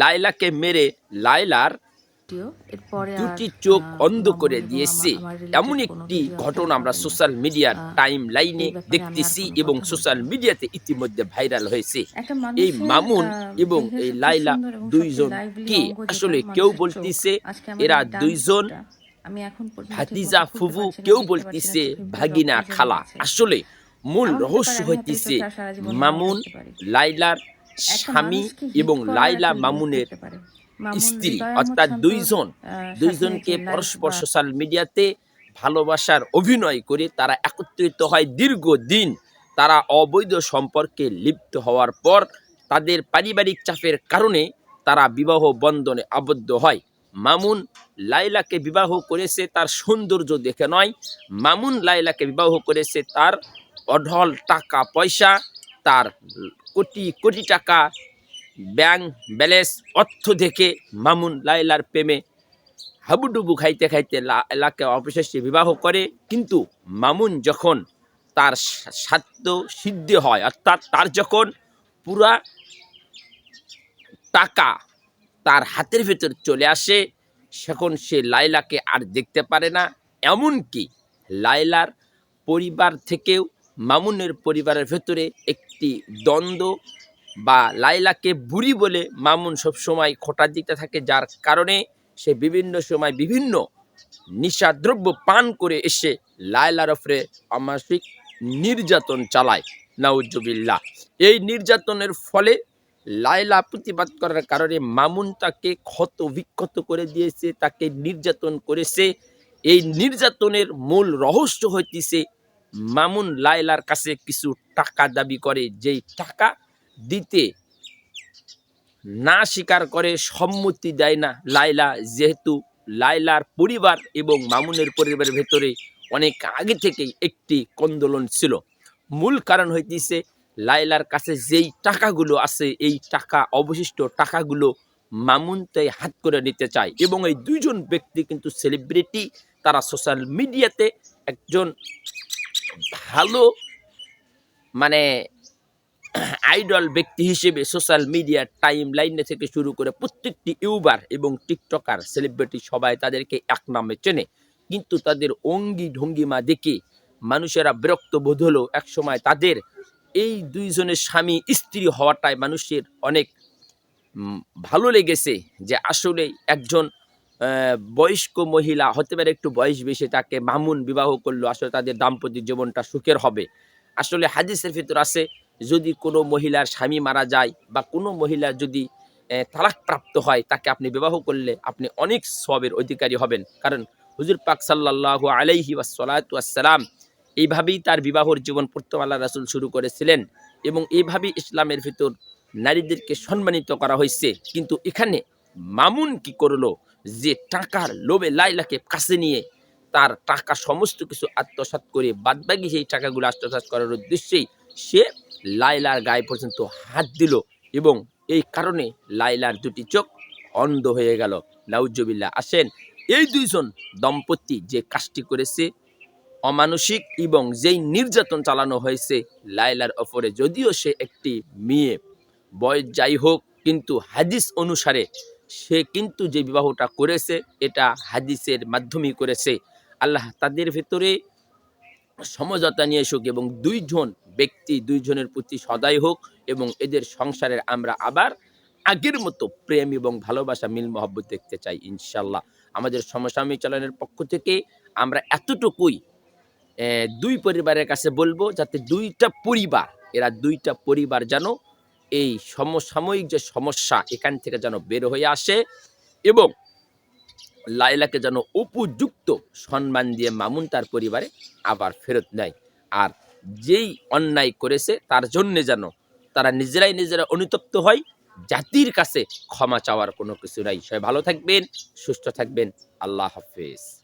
লাইলাকে মেরে লাইলার দুটি চোখ অন্ধ করে দিয়েছে। এমন একটি ঘটনা আমরা সোশ্যাল মিডিয়ার টাইম লাইনে দেখতেছি এবং সোশ্যাল মিডিয়াতে ইতিমধ্যে ভাইরাল হয়েছে। এই মামুন এবং এই লাইলা দুইজন কি আসলে কেউ। বলতিছে এরা দুইজন ভাতিজা ফুফু না, কেউ বলতিছে ভাগিনা খালা। আসলে মূল রহস্য হইতেছে মামুন মনে। লাইলার স্বামী এবং লাইলা মামুনের স্ত্রী অর্থাৎ দুইজন দুইজনকে পরস্পর সোশ্যাল মিডিয়াতে ভালোবাসার অভিনয় করে তারা একত্রিত হয় দীর্ঘদিন। তারা অবৈধ সম্পর্কে লিপ্ত হওয়ার পর তাদের পারিবারিক চাপের কারণে তারা বিবাহ বন্ধনে আবদ্ধ হয়। মামুন লাইলাকে বিবাহ করেছে তার সৌন্দর্য দেখে নয়। মামুন লাইলাকে বিবাহ করেছে তার অঢল টাকা পয়সা তার কোটি কোটি টাকা ব্যাংক ব্যালেন্স অর্থ দেখে মামুন লাইলার প্রেমে হাবুডুবু খাইতে খাইতে লাকে অবশেষে বিবাহ করে। কিন্তু মামুন যখন তার সাধ্য সিদ্ধি হয়, অর্থাৎ তার যখন পুরা টাকা তার হাতের ভেতর চলে আসে তখন সে লাইলাকে আর দেখতে পারে না। এমনকি লাইলার পরিবার থেকেও মামুনের পরিবারের ভেতরে একটি দ্বন্দ্ব বা লাইলাকে বুড়ি বলে মামুন সবসময় খোটা দিতে থাকে, যার কারণে সে বিভিন্ন সময় বিভিন্ন নিশাদ্রব্য পান করে এসে লায়লার ওপরে আমাসিক নির্যাতন চালায়। নাউজুবিল্লাহ। এই নির্যাতনের ফলে লায়লা প্রতিবাদ করার কারণে মামুন তাকে ক্ষত বিক্ষত করে দিয়েছে, তাকে নির্যাতন করেছে। এই নির্যাতনের মূল রহস্য হইতেছে মামুন লায়লার কাছে কিছু টাকা দাবি করে, যেই টাকা দিতে না স্বীকার করে সম্মতি দেয় না লাইলা যেহেতু লাইলার পরিবার এবং মামুনের পরিবারের ভেতরে অনেক আগে থেকেই একটি কন্দোলন ছিল। মূল কারণ হইতেছে লাইলার কাছে যেই টাকাগুলো আছে, এই টাকা, অবশিষ্ট টাকাগুলো মামুন তাই হাত করে নিতে চায় এবং এই দুইজন ব্যক্তি কিন্তু সেলিব্রিটি তারা সোশ্যাল মিডিয়াতে একজন ভালো মানে আইডল ব্যক্তি হিসেবে সোশ্যাল মিডিয়ার টাইম লাইনে থেকে শুরু করে প্রত্যেকটি ইউবার এবং টিকটকার সেলিব্রিটি সবাই তাদেরকে এক নামে চেনে। কিন্তু তাদের অঙ্গি ভঙ্গিমা দেখে মানুষেরা বিরক্ত বোধ হলো একসময় তাদের এই দুইজনের স্বামী স্ত্রী হওয়াটাই মানুষের অনেক ভালো লেগেছে যে আসলে একজন বয়স্ক মহিলা, হতে পারে একটু বয়স বেশি, তাকে মামুন বিবাহ করল, আসলে তাদের দাম্পত্য জীবনটা সুখের হবে। আসলে হাদিসের ভিতর আছে, যদি কোনো মহিলার স্বামী মারা যায় বা কোনো মহিলা যদি তালাকপ্রাপ্ত হয়, তাকে আপনি বিবাহ করলে আপনি অনেক সবের অধিকারী হবেন। কারণ হুজুর পাক সাল্লাহ আলাইহি ওয়াসালাম এইভাবেই তার বিবাহর জীবন প্রথম আল্লাহ রাসুল শুরু করেছিলেন এবং এইভাবেই ইসলামের ভিতর নারীদেরকে সম্মানিত করা হয়েছে। কিন্তু এখানে মামুন কি করল? যে টাকার লোভে লাইলাকে কাছে নিয়ে তার টাকা সমস্ত কিছু আত্মসাৎ করে বাদবাকি সেই টাকাগুলো আত্মসাৎ করার উদ্দেশ্যেই সে লাইলার গায়ে পর্যন্ত হাত দিল এবং এই কারণে লাইলার দুটি চোখ অন্ধ হয়ে গেল। নাউজবিল্লা আসেন, এই দুইজন দম্পতি যে কাজটি করেছে অমানসিক এবং যেই নির্যাতন চালানো হয়েছে লাইলার ওপরে, যদিও সে একটি মেয়ে। বয়স যাই হোক, কিন্তু হাদিস অনুসারে সে কিন্তু যে বিবাহটা করেছে, এটা হাদিসের মাধ্যমেই করেছে। আল্লাহ তাদের ভেতরে সমঝোতা নিয়ে এসুক এবং দুইজন ব্যক্তি দুইজনের প্রতি সদাই হোক এবং এদের সংসারের আমরা আবার আগের মতো প্রেম এবং ভালোবাসা, মিল মহব্বত দেখতে চাই ইনশাল্লাহ আমাদের সমসাময়িক চালানের পক্ষ থেকে আমরা এতটুকুই দুই পরিবারের কাছে বলব যাতে দুইটা পরিবার, এরা দুইটা পরিবার যেন এই সমসাময়িক যে সমস্যা এখান থেকে যেন বের হয়ে আসে এবং লাইলাকে যেন উপযুক্ত সম্মান দিয়ে মামুন তার পরিবারে আবার ফেরত নেয়। আর যেই অন্যায় করেছে, তার জন্যে যেন তারা নিজেরাই নিজেরা অনুতপ্ত হয়, জাতির কাছে ক্ষমা চাওয়ার কোনো কিছু নাই। সবাই ভালো থাকবেন, সুস্থ থাকবেন। আল্লাহ হাফেজ।